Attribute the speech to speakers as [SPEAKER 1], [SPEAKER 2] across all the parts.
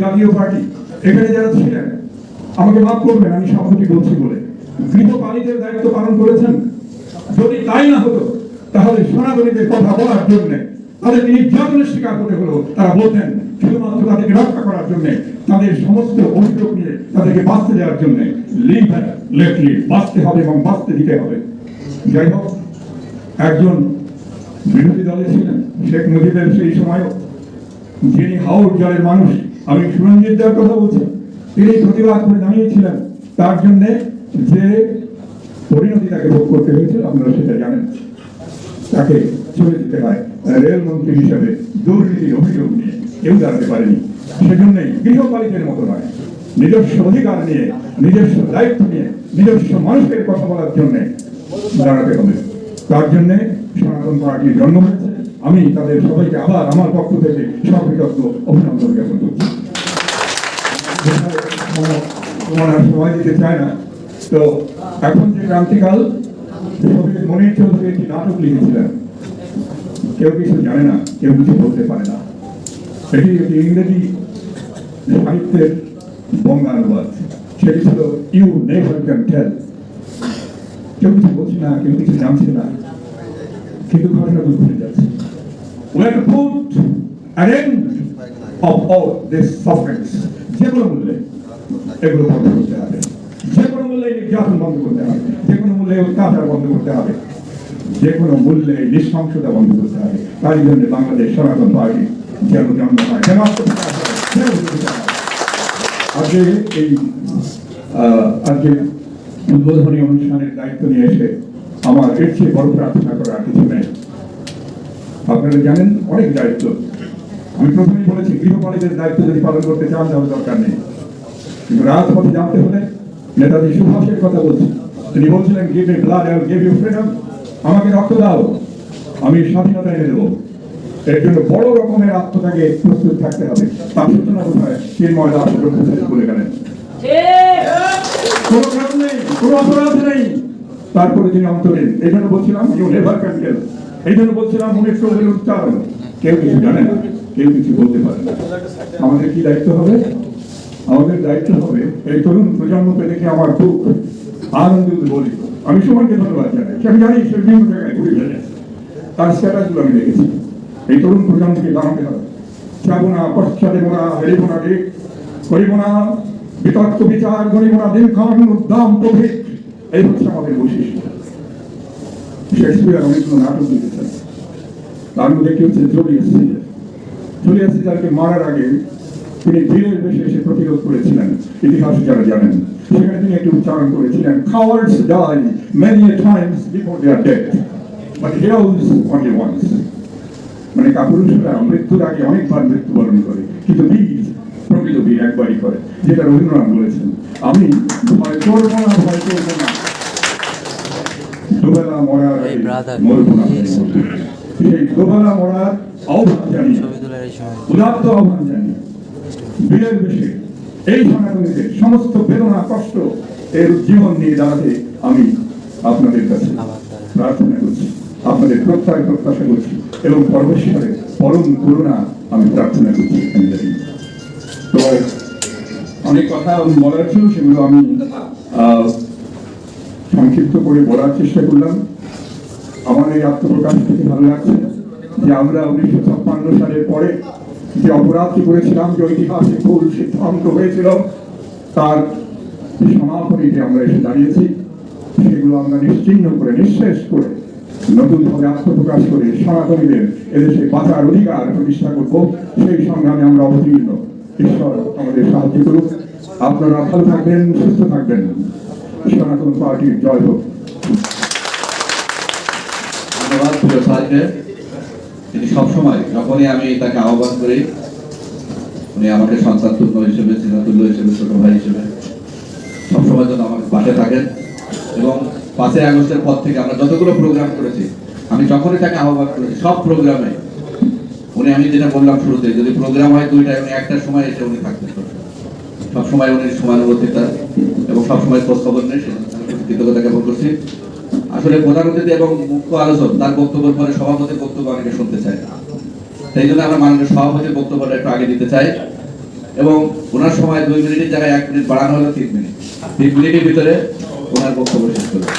[SPEAKER 1] জাতীয় পার্টি, এখানে যারা ছিলেন, আমাকে মাফ করবেন, আমি সভাপতি বলছি বলে। গৃহপালিতের দায়িত্ব পালন করেছেন। যদি তাই না হতো, তাহলে সনাতনীদের কথা বলার জন্য তাদেরকে নির্যাতনের শিকার হতে হলো, তারা বলতেন, শুধুমাত্র তাদেরকে রক্ষা করার জন্য, তাদের সমস্ত অভিযোগ নিয়ে তাদেরকে বাঁচতে দেওয়ার জন্য লিভ লেট লিভ বাঁচতে হবে এবং বাঁচতে দিতে হবে। যাই হোক, একজন বিরোধী দলে ছিলেন, শেখ মুজিবের সেই সময়ও যিনি হাওড় জলের মানুষ, আমি সুরঞ্জিত দেওয়ার কথা বলছি। তিনি প্রতিবাদ করে দাঁড়িয়েছিলেন তার জন্য যে পরিণতি তাকে ভোগ করতে হয়েছে আপনারা সেটা জানেন। তাকে চলে যেতে হয় রেলমন্ত্রী হিসাবে দুর্নীতির অভিযোগ নিয়ে। কেউ দাঁড়াতে পারেনি। সেজন্যই গৃহপালিতের মতো নয়। নিজস্ব অধিকার নিয়ে, নিজস্ব দায়িত্ব নিয়ে, নিজস্ব মানুষের কথা বলার জন্য দাঁড়াতে হবে। তার জন্যে সনাতন পার্টির জন্ম হয়েছে আমি তাদের সবাইকে আবার আমার পক্ষ থেকে সর্বিকত্ব অভিনন্দন জ্ঞাপন করছি। সময় দিতে চায় না। তো এখন যে ক্রান্তিকাল শহীদ মনির চৌধুরী একটি নাটক লিখেছিলেন কেউ কিছু জানে না, কেউ কিছু বলতে পারে না। এটি একটি ইংরেজি সাহিত্যের বঙ্গানুবাদ সেটি ছিল ইউ নেভার ক্যান টেল কেউ কিছু বলছে না, কেউ কিছু জানছে না। কিন্তু ঘটনাগুলো ঘটে যাচ্ছে We have to put an end of all this sufferings. যে কোনো মূল্যে এগুলো বন্ধ করতে হবে। যে কোনো মূল্যে নির্যাতন বন্ধ করতে হবে। যে কোনো মূল্যে অত্যাচার বন্ধ করতে হবে। যে কোনো মূল্যে নৃশংসতা বন্ধ করতে হবে। তার জন্য বাংলাদেশ সনাতন পার্টি যেন জন্ম হয় হয়। আজকে এই আজকে উদ্বোধনী অনুষ্ঠানের দায়িত্ব নিয়ে এসে আমার এর চেয়ে বড় প্রার্থনা করার কিছু নেই। আপনারা জানেন অনেক দায়িত্ব। আমি প্রথমেই বলেছি, গৃহপালিতের দায়িত্ব যদি পালন করতে চান, তাহলে দরকার নেই। কিন্তু রাজপথে জানতে হলে নেতাজি সুভাষের কথা বলছি। তিনি বলছিলেন give me blood I give you freedom আমাকে রক্ত দাও। আমি স্বাধীনতা এনে দেবো। এর জন্য বড় রকমের আত্মত্যাগে প্রস্তুত থাকতে হবে। তার সূচনা কোথায় চিন্ময় দাস বলে গেলেন কোনো নেই, কোনো অপরাধ নেই। তারপরে তিনি অন্তরীণ এই জন্য বলছিলাম ইউ নেভার ক্যান্ডেল এই জন্য বলছিলাম উনিশ চৌধুরীর উচ্চারণ কেউ কিছু জানে না, কেউ কিছু বলতে পারে না। আমাদের কি দায়িত্ব হবে? আমাদের দায়িত্ব হবে, এই তরুণ প্রজন্মকে দেখে আমার উদ্বোলিত আমি সবাইকে ধন্যবাদ জানাই। আমি জানি সে বিভিন্ন জায়গায় ঘুরে তার আমি দেখেছি। এই তরুণ প্রজন্মকে জানাতে হবে। যাব না পশ্চাদে মোরা হেরিব না করিব না বিতর্ক, বিচার করিব না দীর্ঘান উদ্দাম এই হচ্ছে আমাদের বৈশিষ্ট্য। শেক্সপিয়ার অনেকগুলো নাটক লিখেছেন তার মধ্যে একটি হচ্ছে জুলিয়াস সিজার জুলিয়াস সিজারকে মারার আগে তিনি বীরের বেশে এসে প্রতিরোধ করেছিলেন। ইতিহাস যারা জানেন। সেখানে তিনি একটি উচ্চারণ করেছিলেন মানে কাপুরুষরা মৃত্যুর আগে অনেকবার মৃত্যুবরণ করে, কিন্তু বীর, প্রকৃত বীর একবারই করে, যেটা রবীন্দ্রনাথ বলেছেন, আমি ভয় করব না, ভয় করব না। দুবেলা মরার
[SPEAKER 2] এই
[SPEAKER 1] দুবেলা মরার আহ্বান উদাত্ত আহ্বান বীরের বেশে সনাতনীদের সমস্ত বেদনা কষ্ট এর জীবন নিয়ে দাঁড়াতে আমি আপনাদের কাছে প্রার্থনা করছি আপনাদের প্রত্যয় প্রত্যাশা করছি এবং পরমেশ্বরের পরম করুণা আমি প্রার্থনা করছি। তো অনেক কথা বলার ছিল সেগুলো আমি আহ, সংক্ষিপ্ত করে বলার চেষ্টা করলাম। আমার এই আত্মপ্রকাশ থেকে ভালো লাগছে যে আমরা উনিশশো ছাপ্পান্ন সালের পরে যে অপরাধটি করেছিলাম, যে ঐতিহাসিক ভুল সিদ্ধান্ত হয়েছিল, তার সমাপনীতে আমরা এসে দাঁড়িয়েছি, সেগুলো আমরা নিশ্চিহ্ন করে, নিঃশেষ করে নতুনভাবে আত্মপ্রকাশ করে সনাতনীদের এদেশে বাঁচার অধিকার প্রতিষ্ঠা করব, সেই সংগ্রামে আমরা অবতীর্ণ। ঈশ্বর আমাদের সাহায্য করুক। আপনারা ভালো থাকবেন, সুস্থ থাকবেন। সনাতন পার্টির জয় হোক।
[SPEAKER 3] ধন্যবাদ প্রিয় স্যারকে তিনি সবসময় যখনই আমি তাকে আহ্বান করি, উনি আমাকে সন্তান তুল্য হিসেবে চিন্তাতুল্য হিসেবে, ছোট ভাই হিসেবে সবসময় জন্য আমাকে পাশে থাকেন। এবং পাঁচই আগস্টের পর থেকে আমরা যতগুলো প্রোগ্রাম করেছি, আমি যখনই তাকে আহ্বান করেছি, সব প্রোগ্রামে উনি, আমি যেটা বললাম শুরুতে, যদি প্রোগ্রাম হয় দুইটায়, উনি একটার সময় এসে উনি থাকতেন। সবসময় উনি সমানুবর্তিতা এবং সবসময় খোঁজ খবর নেই কৃতজ্ঞতা জ্ঞাপন করছি। আসলে প্রধান অতিথি এবং মুখ্য আলোচক, তার বক্তব্যের পরে সভাপতির বক্তব্য অনেকে শুনতে না সেই জন্য আমরা মাননীয় সভাপতির বক্তব্যটা একটু আগে দিতে চাই। এবং ওনার সময় দুই মিনিটের জায়গায় এক মিনিট বাড়ানো হলো তিন মিনিট। তিন মিনিটের ভিতরে ওনার বক্তব্য শেষ করবে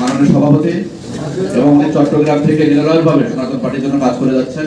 [SPEAKER 3] মাননীয় সভাপতি এবং উনি চট্টগ্রাম থেকে নিরলসভাবে সনাতন পার্টির জন্য কাজ করে যাচ্ছেন।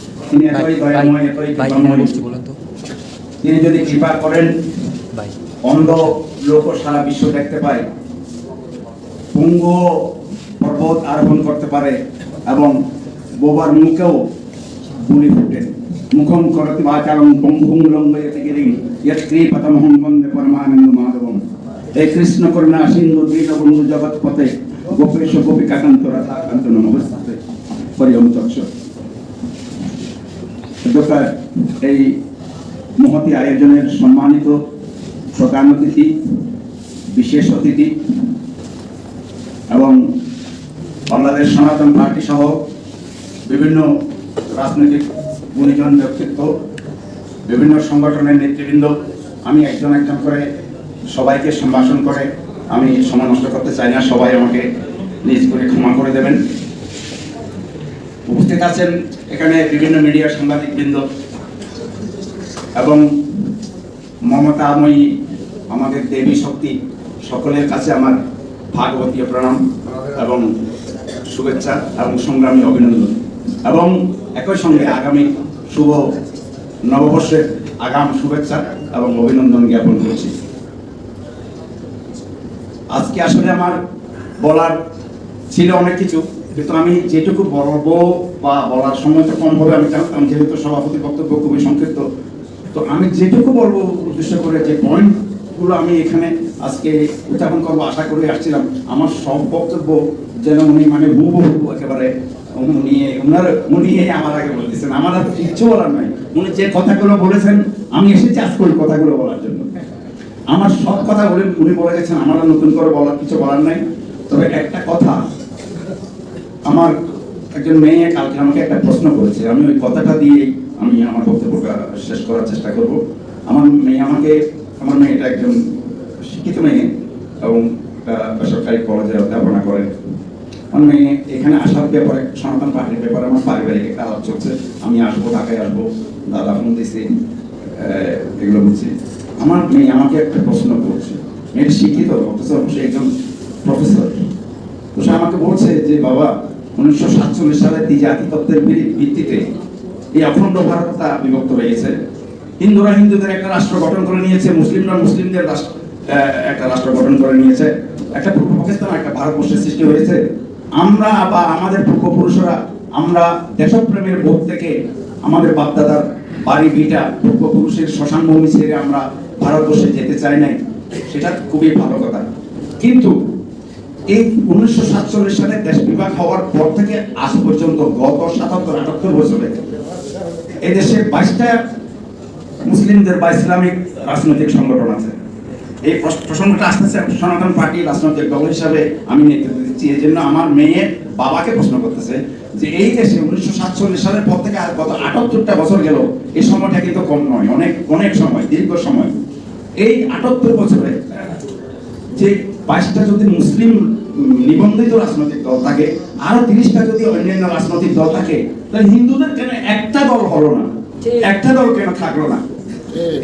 [SPEAKER 2] তিনি এতই দয়াময় এতই কৃপাময়। তিনি যদি কৃপা করেন অন্ধ লোক সারা বিশ্ব দেখতে পায়। পুঙ্গ পর্বত আরোহণ করতে পারে এবং বোবার মুখেও বুলি ফুটে। মুখম করতি বাচারম বঙ্গুং লঙ্গয়তি গিরিং ইয়ৎ কৃপতমহং বন্দে পরমানন্দ মাধবম। এই কৃষ্ণ করুণা সিন্ধু দীনবন্ধু জগৎপতে গোপেশ গোপিকাকান্ত রাধাকান্ত নমস্তে হরিওম দোকার এই মহতি আয়োজনের সম্মানিত প্রধান অতিথি, বিশেষ অতিথি এবং বাংলাদেশ সনাতন পার্টি সহ বিভিন্ন রাজনৈতিক গুণীজন, ব্যক্তিত্ব, বিভিন্ন সংগঠনের নেতৃবৃন্দ, আমি একজন একজন করে সবাইকে সম্ভাষণ করে আমি সময় নষ্ট করতে চাই না। সবাই আমাকে নিজ করে ক্ষমা করে দেবেন। উপস্থিত আছেন এখানে বিভিন্ন মিডিয়ার সাংবাদিকবৃন্দ এবং মমতাময়ী আমাদের দেবী শক্তি, সকলের কাছে আমার ভাগবতীয় প্রণাম এবং শুভেচ্ছা এবং সংগ্রামী অভিনন্দন। এবং একই সঙ্গে আগামী শুভ নববর্ষের আগাম শুভেচ্ছা এবং অভিনন্দন জ্ঞাপন করছি। আজকে আসলে আমার বলার ছিল অনেক কিছু। কিন্তু আমি যেটুকু বলব বা বলার সময় তো কম হবে, আমি জানতাম যেহেতু সভাপতি বক্তব্য খুবই সংক্ষিপ্ত, তো আমি যেটুকু বলব উদ্দেশ্য করে যে পয়েন্টগুলো আমি এখানে আজকে উত্থাপন করব, আশা করে আসছিলাম, আমার সব বক্তব্য যেন উনি মানে হুবহু একেবারে উনি ওনার উনি আমার আগে বলতেছেন আমার আর কিচ্ছু বলার নাই। উনি যে কথাগুলো বলেছেন, আমি এসেছি আজকে ওই কথাগুলো বলার জন্য। আমার সব কথা বলে উনি বলে গেছেন, আমার নতুন করে বলার কিছু বলার নাই। তবে একটা কথা আমার একজন মেয়ে কালকে আমাকে একটা প্রশ্ন করেছে। আমি ওই কথাটা দিয়ে আমি আমার বক্তব্যটা শেষ করার চেষ্টা করব। আমার মেয়ে আমাকে, আমার মেয়েটা একজন শিক্ষিত মেয়ে এবং বেসরকারি কলেজে অধ্যাপনা করে। আমার মেয়ে এখানে আসার ব্যাপারে, সনাতন পার্টির ব্যাপারে আমার পারিবারিক একটা আলাপ চলছে। আমি আসব, ঢাকায় আসব, দাদা ফোন দিছি এগুলো বলছি। আমার মেয়ে আমাকে একটা প্রশ্ন করছে। মেয়েটা শিক্ষিত, অথচ সে একজন প্রফেসর তো সে আমাকে বলছে যে, বাবা উনিশশো সাতচল্লিশ সালে দ্বিজাতি তত্ত্বের ভিত্তিতে এই অখণ্ড ভারতটা বিভক্ত হয়ে গেছে। হিন্দুরা হিন্দুদের একটা রাষ্ট্র গঠন করে নিয়েছে, মুসলিমরা মুসলিমদের একটা রাষ্ট্র গঠন করে নিয়েছে। একটা পূর্ব পাকিস্তান একটা ভারতবর্ষের সৃষ্টি হয়েছে। আমরা বা আমাদের পূর্বপুরুষরা আমরা দেশপ্রেমের বোধ থেকে আমাদের বাপদাদার বাড়ি ভিটা পূর্বপুরুষের শ্মশান ভূমি ছেড়ে আমরা ভারতবর্ষে যেতে চাই নাই, সেটা খুবই ভালো কথা। কিন্তু এই উনিশশো সাতচল্লিশ সালে দেশ বিভাগ হওয়ার পর থেকে আজ পর্যন্ত গত সাতাত্তর আটাত্তর বছরে এদেশে বাইশটা মুসলিমদের বা ইসলামিক রাজনৈতিক সংগঠন আছে। এই প্রস- প্রসঙ্গটা আসতেছে, সনাতন পার্টি রাজনৈতিক দল হিসাবে আমি নেতৃত্ব দিচ্ছি। এই জন্য আমার মেয়ে বাবাকে প্রশ্ন করতেছে যে এই দেশে উনিশশো সাতচল্লিশ সালের পর থেকে আর গত আটাত্তরটা বছর গেল, এই সময়টা কিন্তু কম নয়, অনেক অনেক সময়, দীর্ঘ সময়। এই আটাত্তর বছরে যে বাইশটা যদি মুসলিম নিবন্ধিত রাজনৈতিক দল থাকে আরও তিরিশটা যদি অন্যান্য রাজনৈতিক দল থাকে তাহলে হিন্দুদের কেন একটা দল হলো না? একটা দল কেন থাকল না?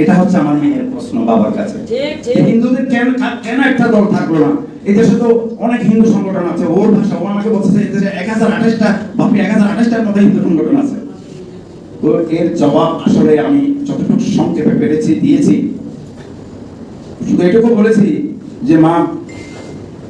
[SPEAKER 2] এটা হচ্ছে আমার মেয়ের প্রশ্ন বাবার কাছে। হিন্দুদের কেন কেন একটা দল থাকল না? এই দেশে তো অনেক হিন্দু সংগঠন আছে ওর ভাষা ও আমাকে বলছে এই এক হাজার আঠাশটা বাপরে এক হাজার আঠাশটার মতো হিন্দু সংগঠন আছে। তো এর জবাব আসলে আমি যতটুকু সংক্ষেপে পেরেছি দিয়েছি। শুধু এটুকু বলেছি যে মা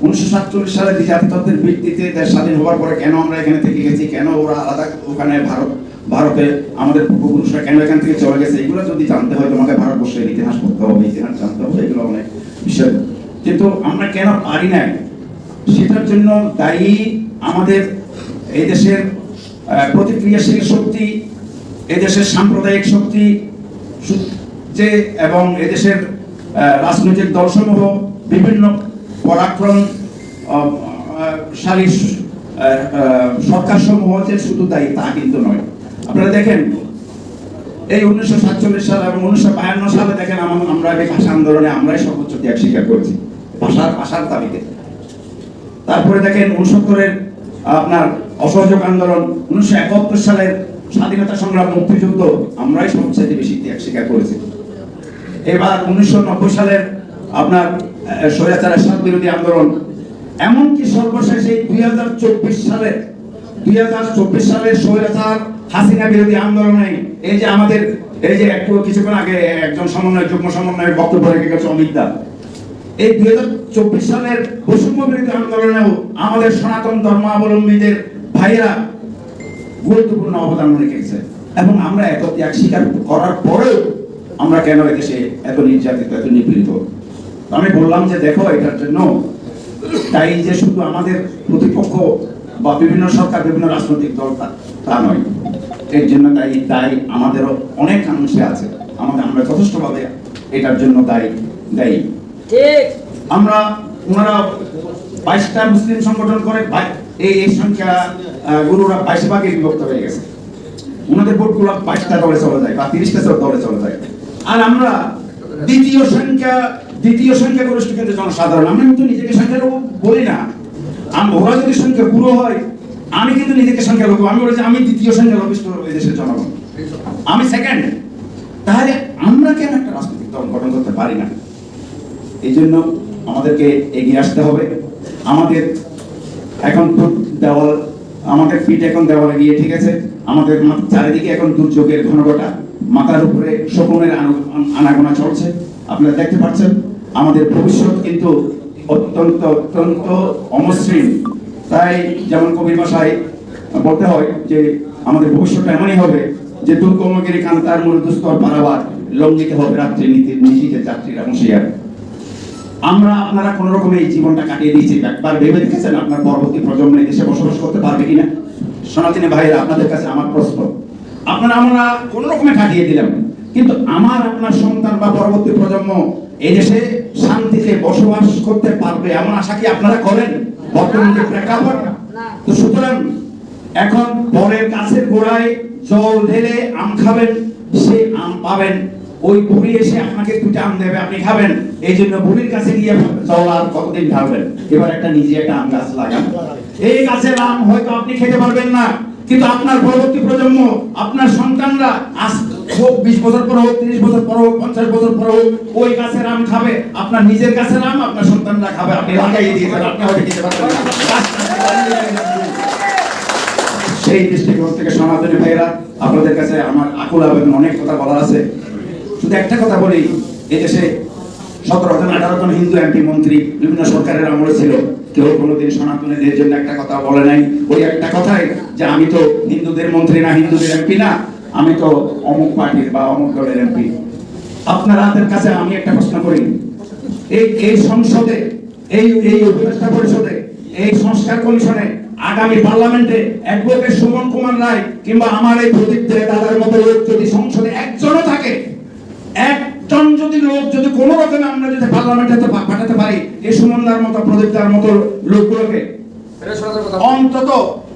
[SPEAKER 2] উনিশশো সাতচল্লিশ সালে জাতিতত্ত্বের ভিত্তিতে দেশ স্বাধীন হওয়ার পরে কেন আমরা এখানে থেকে গেছি? কেন ওরা আলাদা ওখানে ভারত, ভারতে আমাদের পূর্বপুরুষরা কেন এখান থেকে চলে গেছে? এগুলো যদি জানতে হয়, তোমাকে ভারতবর্ষের ইতিহাস পড়তে হবে, ইতিহাস জানতে হবে, এগুলো অনেক বিষয়। কিন্তু আমরা কেন পারি না? সেটার জন্য দায়ী আমাদের এই দেশের প্রতিক্রিয়াশীল শক্তি এদেশের সাম্প্রদায়িক শক্তি যে এবং এদেশের রাজনৈতিক দলসমূহ, বিভিন্ন পরাক্রম শালী সরকার সমূহ যে শুধু দায়ী, তা কিন্তু নয়। আপনারা দেখেন, এই উনিশশো সাতচল্লিশ সাল এবং উনিশশো বায়ান্ন সালে দেখেন আম- আমরা এই ভাষা আন্দোলনে আমরাই সর্বোচ্চ ত্যাগ স্বীকার করেছি, ভাষার ভাষার দাবিতে তারপরে দেখেন উনসত্তরের আপনার অসহযোগ আন্দোলন, উনিশশো একাত্তর সালের স্বাধীনতা সংগ্রাম মুক্তিযুদ্ধ, আমরাই সবচেয়ে বেশি ত্যাগ স্বীকার করেছি। এবার উনিশশো নব্বই সালের আপনার আহ, স্বৈরাচারের বিরোধী আন্দোলন। এমনকি সর্বশেষ দুই হাজার চব্বিশ সালে দুই হাজার চব্বিশ সালের স্বৈরাচার হাসিনা বিরোধী আন্দোলনে এই যে আমাদের এই যে একটু কিছুক্ষণ আগে একজন সমন্বয় যুগ্ম সমন্বয়ের বক্তব্য রেখে গেছে অমিত দা। এই দুই হাজার চব্বিশ সালের বৈষম্য বিরোধী আন্দোলনেও আমাদের সনাতন ধর্মাবলম্বীদের ভাইয়েরা গুরুত্বপূর্ণ অবদান রেখেছে এবং আমরা এত ত্যাগ স্বীকার করার পরেও আমরা কেন এদেশে এত নির্যাতিত এত নিপীড়িত? আমি বললাম যে দেখো এটার জন্য তাই যে শুধু আমাদের প্রতিপক্ষ বা বিভিন্ন সরকার বিভিন্ন রাজনৈতিক দল তা- নয়। এর জন্য তাই দায়ী আমাদেরও অনেক অংশে আছে। আমাদের আমরা যথেষ্টভাবে এটার জন্য দায়ী দায়ী। আমরা ওনারা বাইশটা মুসলিম সংগঠন করে এই এই সংখ্যা গুরুরা বাইশ ভাগে বিভক্ত হয়ে গেছে। ওনাদের ভোটগুলো বাইশটা দলে চলে যায় বা তিরিশটা দলে চলে যায়। আর আমরা দ্বিতীয় সংখ্যা দ্বিতীয় সংখ্যা গরিষ্ঠ কিন্তু জনসাধারণ, আমি কিন্তু নিজেকে সংখ্যালঘু বলি না। আমি ওরা যদি সংখ্যা গুরু হয়, আমি কিন্তু নিজেকে সংখ্যালঘু আমি বলেছি আমি দ্বিতীয় সংখ্যালঘিষ্ঠ এই দেশের জনগণ। আমি সেকেন্ড তাহলে আমরা কেন একটা রাজনৈতিক দল গঠন করতে পারি না? এই জন্য আমাদেরকে এগিয়ে আসতে হবে। আমাদের এখন দেওয়াল, আমাদের পিঠ এখন দেওয়ালে গিয়ে, ঠিক আছে? আমাদের চারিদিকে এখন দুর্যোগের ঘনঘটা, মাথার উপরে শকুনের আনাগোনা চলছে। আপনারা দেখতে পাচ্ছেন? আমাদের ভবিষ্যৎ কিন্তু অত্যন্ত অত্যন্ত অমসৃণ। তাই যেমন কবির ভাষায় বলতে হয় যে, আমাদের ভবিষ্যৎটা এমনই হবে যে দুর্গমগিরি কান্তার মূল দুস্তর পারাবার লঙ্ঘিত হবে রাত্রি নীতি নিশীতে যাত্রীরা হুঁশিয়ার আমরা আপনারা কোন রকম এই জীবনটা কাটিয়ে দিয়েছি। একবার ভেবে দেখেছেন আপনার পরবর্তী প্রজন্ম দেশে বসবাস করতে পারবে কিনা? সনাতনী ভাইয়েরা, আপনাদের কাছে আমার প্রশ্ন। আপনারা আমরা কোন রকমে কাটিয়ে দিলাম। কিন্তু আমার, আপনার সন্তান বা পরবর্তী প্রজন্ম এই দেশে শান্তিতে বসবাস করতে পারবে এমন আশা কি আপনারা করেন? বর্তমান যে প্রেক্ষাপট তো সুতরাং এখন পরের গাছের গোড়ায় জল ঢেলে আম খাবেন সে আম পাবেন। ওই বুড়ি এসে আপনাকে দুটা আম দেবে আপনি খাবেন। এই জন্য বুড়ির কাছে গিয়ে জল আর কতদিন ঢালবেন? এবার একটা নিজে একটা আম গাছ লাগান। এই গাছের আম হয়তো আপনি খেতে পারবেন না। কিন্তু আপনার পরবর্তী প্রজন্ম, আপনার সন্তানরা আজ হোক বিশ বছর পর হোক, তিরিশ বছর পর হোক, পঞ্চাশ বছর পর হোক, ওই গাছের আম খাবে, আপনার নিজের গাছের আম আপনার সন্তানরা খাবে। আপনি লাগাইয়ে দিয়েছেন আপনি হয়তো খেতে পারবেন সেই দৃষ্টিকোণ থেকে সনাতনী ভাইয়েরা, আপনাদের কাছে আমার আকুল আবেদন, অনেক কথা বলা আছে। শুধু একটা কথা বলি, এদেশে দেশে সতেরো জন, আঠারো জন হিন্দু এমপি মন্ত্রী বিভিন্ন সরকারের আমলে ছিল। কেউ কোনোদিন সনাতনীদের জন্য একটা কথা বলে নাই। ওই একটা কথাই যে আমি তো হিন্দুদের মন্ত্রী না, হিন্দুদের এমপি না, আমি তো অমুক পার্টির বা অমুক দলের এমপি। আপনাদের কাছে আমি একটা প্রশ্ন করি। এই এই সংসদে, এই এই উপদেষ্টা পরিষদে, এই সংস্কার কমিশনে আগামী পার্লামেন্টে অ্যাডভোকেট সুমন কুমার রায় কিংবা আমার এই প্রদীপ দাদার মতো লোক যদি সংসদে একজনও থাকে একজন যদি লোক যদি কোনো রকমে আমরা যদি পার্লামেন্টে তো পাঠাতে পারি এই সুমনদার মতো প্রদীপ দার মতো লোকগুলোকে অন্তত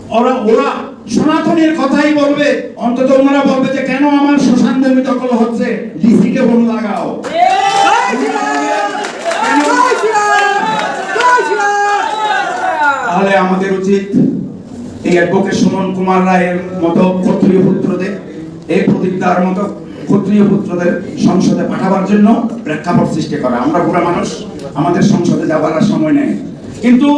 [SPEAKER 2] ওরা ওরা সনাতনের কথাই বলবে অন্তত ওনারা বলবে যে কেন আমার শ্মশান জমি দখল হচ্ছে? ডিসি কে ফোন লাগাও। তাহলে আমাদের উচিত এই অ্যাডভোকেট সুমন কুমার রায়ের মতো ক্ষত্রিয় পুত্রদের এই প্রদীপদার মতো ক্ষত্রিয় পুত্রদের সংসদে পাঠাবার জন্য প্রেক্ষাপট সৃষ্টি করা। আমরা বুড়া মানুষ, আমাদের সংসদে যাবার আর সময় নেই। কিন্তু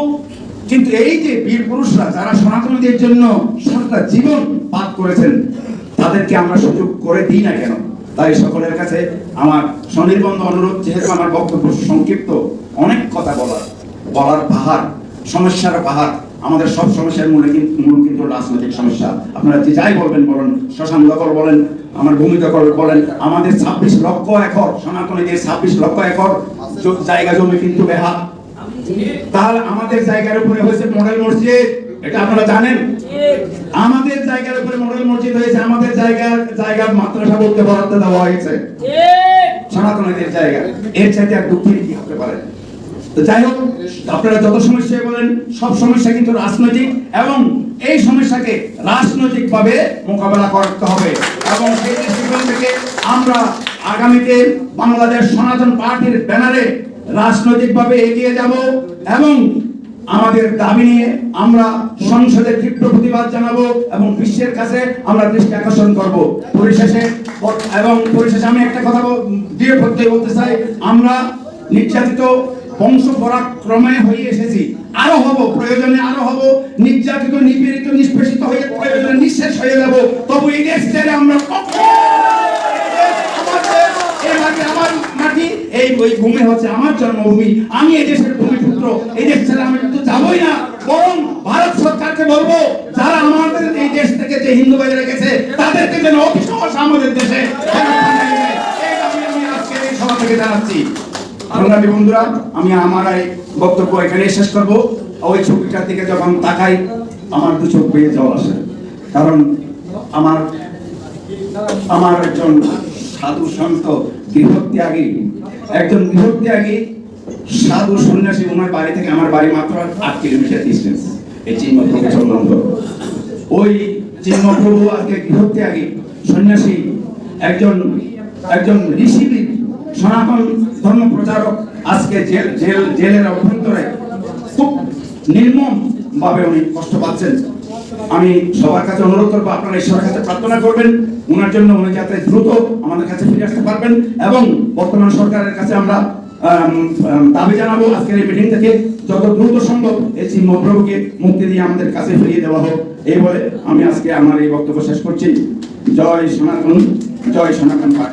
[SPEAKER 2] কিন্তু এই যে বীর পুরুষরা, যারা সনাতনীদের জন্য সারাটা জীবন পাত করেছেন, তাদেরকে আমরা সুযোগ করে দিই না কেন? তাই সকলের কাছে আমার স্বনির্বন্ধ অনুরোধ, যেহেতু আমার বক্তব্য সংক্ষিপ্ত, অনেক কথা বলার বলার পাহাড়, সমস্যার পাহাড়, আমাদের সব সমস্যার মূলে কিন্তু মূল কিন্তু রাজনৈতিক সমস্যা। আপনারা যে যাই বলবেন বলেন দখল বলেন আমার ভূমি দখল বলেন, আমাদের ছাব্বিশ লক্ষ একর সনাতনীদের ছাব্বিশ লক্ষ একর জায়গা, জমি কিন্তু বেহাত তাহলে আমাদের জায়গার উপরে হয়েছে মডেল মসজিদ। এটা আপনারা জানেন? আমাদের জায়গার উপরে মডেল মসজিদ হয়েছে, আমাদের জায়গার জায়গার মাদ্রাসা বলতে বরাদ্দ দেওয়া হয়েছে। সনাতনীদের জায়গা। এর চাইতে আর দুঃখের কি হতে পারে? তো যাই হোক, আপনারা যত সমস্যা বলেন, সব সমস্যা কিন্তু রাজনৈতিক এবং এই সমস্যাকে রাজনৈতিক ভাবে মোকাবেলা করতে হবে। এবং সেই দৃষ্টিকোণ থেকে আমরা আগামীতে বাংলাদেশ সনাতন পার্টির ব্যানারে রাজনৈতিকভাবে এগিয়ে যাব এবং আমাদের দাবি নিয়ে আমরা সংসদে তীব্র প্রতিবাদ জানাব এবং বিশ্বের কাছে আমরা দৃষ্টি আকর্ষণ করব। পরিশেষে এবং পরিশেষে আমি একটা কথা দিয়ে করতে বলতে চাই। আমরা নির্যাতিত বংশ পরাক্রমে হয়ে এসেছি। আরও হব, প্রয়োজনে আরও হব। নির্যাতিত, নিপীড়িত, নিষ্পেষিত হয়ে প্রয়োজনে নিঃশেষ হয়ে যাব। তবু এই দেশ ছেড়ে আমরা আমাদের দেশ সংগ্রামী বন্ধুরা, আমি আমার বক্তব্য এখানে শেষ করব। ওই ছবিটার দিকে যখন তাকাই, আমার দু চোখ বেয়ে জল আসে। কারণ আমার আমার একজন সাধু সন্ত, গৃহত্যাগী, একজন গৃহত্যাগী সাধু সন্ন্যাসী ওনার বাড়ি থেকে আমার বাড়ি মাত্র আট কিলোমিটার ডিস্টেন্স এই চিন্মপ্রভু চন্দ্র ওই চিন্মপ্রভু আজকে গৃহত্যাগী সন্ন্যাসী, একজন একজন ঋষিবিদ, সনাতন ধর্ম প্রচারক আজকে জেল জেল জেলের অভ্যন্তরে খুব নির্মম ভাবে উনি কষ্ট পাচ্ছেন। আমি সবার কাছে অনুরোধ করব আপনারা ঈশ্বরের কাছে প্রার্থনা করবেন। ওনার জন্য উনি যাতে দ্রুত আমাদের কাছে ফিরে আসতে পারবেন এবং বর্তমান সরকারের কাছে আমরা আম, আম, দাবি জানাব আজকের এই মিটিং থেকে যত দ্রুত সম্ভব এই শ্রী মহাপ্রভুকে মুক্তি দিয়ে আমাদের কাছে ফিরিয়ে দেওয়া হোক। এই বলে আমি আজকে আমার এই বক্তব্য শেষ করছি। জয় সনাতন জয় সনাতন পাঠ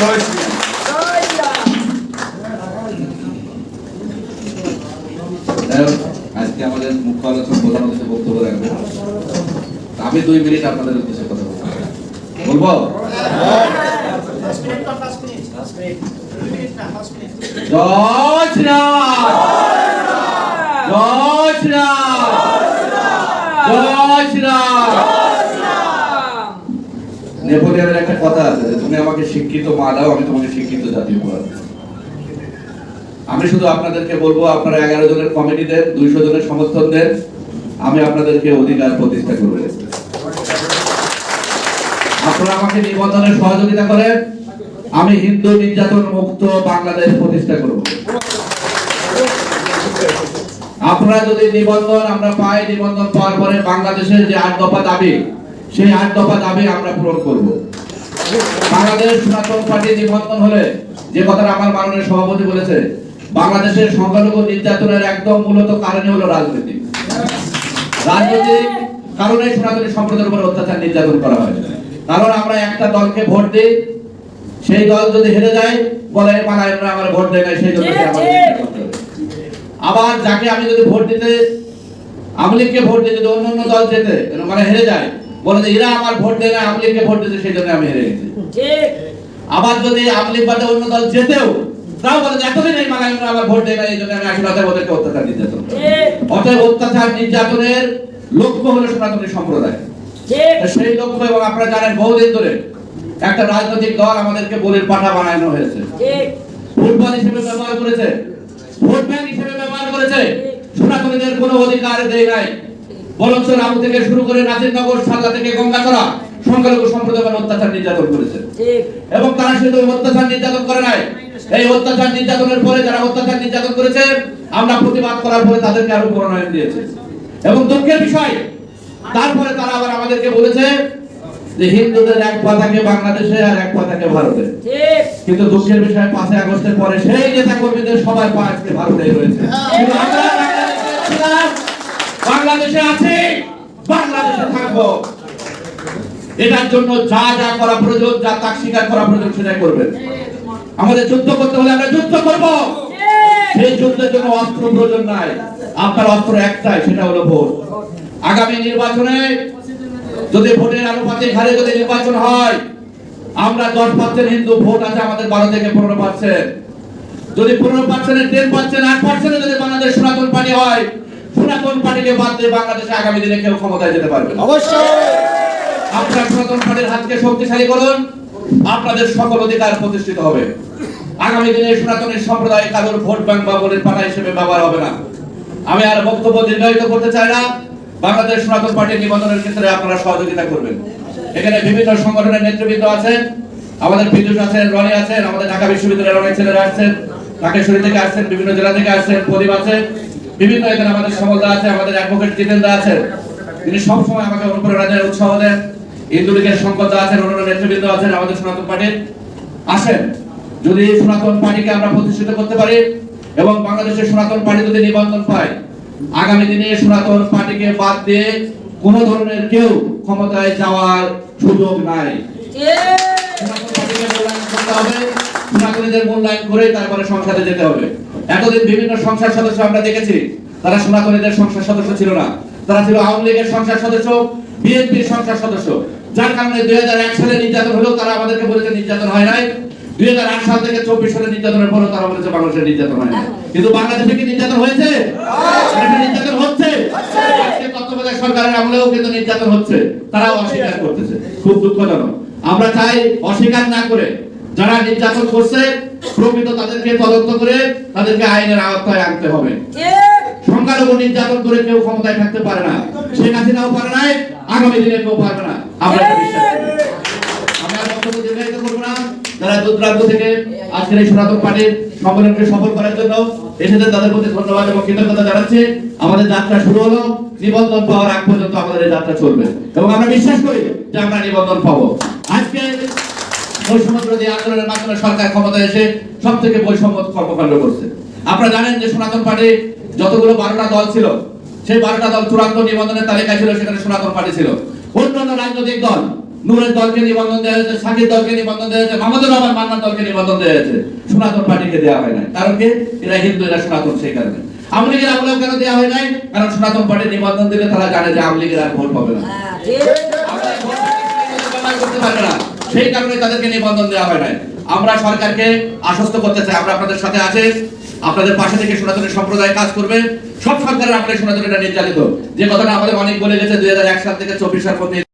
[SPEAKER 2] জয় শ্রীরাম
[SPEAKER 3] যাই হোক, আজকে আমাদের মুখ্য প্রধান বক্তব্য রাখবেন আমি দুই মিনিট আপনাদের উদ্দেশ্যে কথা বলব। বলব? জয় শ্রীরাম! জয় শ্রীরাম! জয় শ্রীরাম! নেপোলিয়নের একটা কথা আছে যে তুমি আমাকে শিক্ষিত মা দাও আমি তোমাকে শিক্ষিত জাতি উপহার। আমি শুধু আপনাদেরকে বলব, আপনারা এগারো জনের কমিটি দেন দুইশো জনের সমর্থন দেন আমি আপনাদেরকে অধিকার প্রতিষ্ঠা করব। আপনারা আমাকে নিবন্ধনে সহযোগিতা করেন, আমি হিন্দু নির্যাতন মুক্ত বাংলাদেশ প্রতিষ্ঠা করব। আপনারা যদি নিবন্ধন আমরা পাই, নিবন্ধন পাওয়ার পরে বাংলাদেশের যে আট দফা দাবি, সেই আট দফা দাবি আমরা পূরণ করব। বাংলাদেশ সনাতন পার্টি নিবন্ধন হলে, যে কথাটা আমার মাননীয় সভাপতি বলেছে বাংলাদেশের সংখ্যালঘু নির্যাতনের একদম মূলত কারণে হলো রাজনীতি রাজনৈতিক কারণে সনাতনী সম্প্রদায়ের উপর অত্যাচার নির্যাতন করা হয়। কারণ আমরা একটা দলকে ভোট দিই সেই দল যদি হেরে যায় বলে আমার ভোট দেয় না সেই জন্য। আবার যাকে আমি যদি ভোট দিতে আমলিগকে ভোট দিতে যদি অন্য অন্য দল যেতে মানে হেরে যায়। বলে যে এরা আমার ভোট দেয় না আমলিগকে ভোট দিতে সেই জন্য আমি হেরে গেছি। আবার যদি আমলিগ বাদে অন্য দল যেতেও তাও বলে এতদিন এই আমার ভোট দেয় না এই জন্য আমি আসলে অতএব ওদেরকে অত্যাচার নির্যাতন অতএব অত্যাচার নির্যাতনের লক্ষ্য হলো সনাতনী সম্প্রদায়। সেই লক্ষ্য এবং আপনারা জানেন বহুদিন ধরে একটা রাজনৈতিক দল আমাদেরকে বলির পাঠা বানানো হয়েছে। ফুটবল হিসেবে ব্যবহার করেছে। ভোট ব্যাংক হিসেবে ব্যবহার করেছে। সনাতনীদের কোনো অধিকার দেয় নাই। বরঞ্চ রামু থেকে শুরু করে নাজিরনগর সাল্লা থেকে গঙ্গাচড়া সংখ্যালঘু সম্প্রদায়ের অত্যাচার নির্যাতন করেছে। এবং তারা শুধু অত্যাচার নির্যাতন করে নাই। এই অত্যাচার নির্যাতনের পরে যারা অত্যাচার নির্যাতন করেছে আমরা প্রতিবাদ করার পরে তাদেরকে আরও মনোনয়ন দিয়েছে। এবং দুঃখের বিষয় তারপরে তারা আবার আমাদেরকে বলেছে যে হিন্দুদের এক পা থাকে বাংলাদেশে আর এক পা থাকে ভারতে কিন্তু দুঃখের বিষয় পাঁচই আগস্টের পরে সেই নেতা কর্মীদের সবার পা আজকে ভারতে রয়েছে। কিন্তু আমরা বাংলাদেশে ছিলাম, বাংলাদেশে আছি বাংলাদেশে থাকব। এটার জন্য যা যা করা প্রয়োজন যা তাক স্বীকার করা প্রয়োজন সেটাই করবেন। আমাদের যুদ্ধ করতে হলে আমরা যুদ্ধ করব। সেই যুদ্ধের জন্য অস্ত্র প্রয়োজন নাই। আপনার অস্ত্র একটাই সেটা হলো ভোট। আগামী নির্বাচনে যদি ভোটের আনুপাতিক হারে যদি নির্বাচন হয় আমরা দশ পার্সেন্ট হিন্দু ভোট আছে আমাদের বারো থেকে পনেরো পার্সেন্ট যদি পনেরো পার্সেন্টের টেন পার্সেন্ট আট পার্সেন্ট যদি বাংলাদেশ সনাতন পার্টি হয় সনাতন পার্টিকে বাদ দিয়ে বাংলাদেশে আগামী দিনে কেউ ক্ষমতায় যেতে পারবে অবশ্যই! আপনার সনাতন পার্টির হাতকে শক্তিশালী করুন। আপনাদের সকল অধিকার প্রতিষ্ঠিত হবে। আগামী দিনে সনাতনের সম্প্রদায় কারোর ভোট ব্যাংক বা ভোটের পাড়া হিসেবে ব্যবহার হবে না। আমি আর বক্তব্য দীর্ঘায়িত করতে চাই না। বাংলাদেশ সনাতন পার্টির নিবন্ধনের ক্ষেত্রে আপনারা সহযোগিতা করবেন। এখানে বিভিন্ন সংগঠনের নেতৃবৃন্দ আছেন। আমাদের বিদ্যুৎ আছেন, রনি আছেন, আমাদের ঢাকা বিশ্ববিদ্যালয়ের অনেক ছেলেরা আসছেন ঢাকেশ্বরী থেকে আসছেন, বিভিন্ন জেলা থেকে আসছেন, প্রদীপ আছেন। বিভিন্ন এখানে আমাদের সমলদা আছে, আমাদের অ্যাডভোকেট জিতেন্দা আছেন। তিনি সবসময় আমাকে অনুপ্রেরণা দেন উৎসাহ দেন। ইন্দু লীগের আছেন অন্যান্য নেতৃবৃন্দ আছেন আমাদের সনাতন পার্টির। আসেন যদি সনাতন পার্টিকে আমরা প্রতিষ্ঠিত করতে পারি এবং বাংলাদেশের সনাতন পার্টি যদি নিবন্ধন পায় আগামী দিনে সনাতন পার্টিকে বাদ দিয়ে কোন ধরনের কেউ ক্ষমতায় যাওয়ার সুযোগ নাই। সনাতনীদের মূল্যায়ন করে তারপরে সংসদে যেতে হবে। এতদিন বিভিন্ন সংসদ সদস্য আমরা দেখেছি তারা সনাতনীদের সংসদ সদস্য ছিল না। তারা ছিল আওয়ামী লীগের সংসদ সদস্য বিএনপির সংসদ সদস্য। যার কারণে দুই সালে নির্যাতন হলেও তারা আমাদেরকে বলেছে নির্যাতন হয় নাই। দুই সাল থেকে চব্বিশ সালে নির্যাতনের তারা বলেছে বাংলাদেশের নির্যাতন হয় কিন্তু বাংলাদেশে কি নির্যাতন হয়েছে? নির্যাতন হচ্ছে। আজকে তত্ত্বাবধায়ক সরকারের আমলেও কিন্তু নির্যাতন হচ্ছে। তারাও অস্বীকার করতেছে। খুব দুঃখজনক। আমরা চাই অস্বীকার না করে যারা নির্যাতন করছে, প্রকৃত তাদেরকে তদন্ত করে তাদেরকে আইনের আওতায় আনতে হবে। সংখ্যালঘু নির্যাতন করে কেউ ক্ষমতায় থাকতে পারে না। শেখ হাসিনাও পারে নাই, আগামী দিনে কেউ পারবে না। আমরা না। আমাদের যাত্রা শুরু হলো, নিবন্ধন পাওয়ার আগ পর্যন্ত আমাদের যাত্রা চলবে। এবং আমরা বিশ্বাস করি যে আমরা নিবন্ধন পাবো। আজকে বৈষম্য বিরোধী আন্দোলনের মাধ্যমে সরকার ক্ষমতায় এসে সব থেকে বৈষম্য কর্মকাণ্ড করছে। আপনারা জানেন যে সনাতন পার্টি যতগুলো বারোটা দল ছিল সেই বারোটা দল চূড়ান্ত নিবন্ধনের তালিকায় ছিল সেখানে সনাতন পার্টি ছিল। অন্যান্য রাজনৈতিক দল নূরের দলকে নিবন্ধন দেওয়া হয়েছে সাকির দলকে নিবন্ধন দেওয়া হয়েছে মাহমুদুর রহমান মান্নার দলকে নিবন্ধন দেওয়া হয়েছে। সনাতন পার্টিকে দেওয়া হয় নাই। কারণ কি? এরা হিন্দু এরা সনাতন সেই কারণে। আওয়ামী লীগের আমলেও কেন দেওয়া হয় নাই? কারণ সনাতন পার্টি নিবন্ধন দিলে তারা জানে যে আওয়ামী লীগের আর ভোট পাবে না। না সেই কারণে তাদেরকে নিবন্ধন দেওয়া হয় নাই। আমরা সরকারকে আশ্বস্ত করতে চাই। আমরা আপনাদের সাথে আছি। আপনাদের পাশে থেকে সনাতনের সম্প্রদায় কাজ করবে। সব সরকারের আমাদের সনাতনীরা নির্যাতিত। যে কথাটা আমাদের অনেক বলে গেছে, দুই হাজার এক সাল থেকে চব্বিশ সাল পর্যন্ত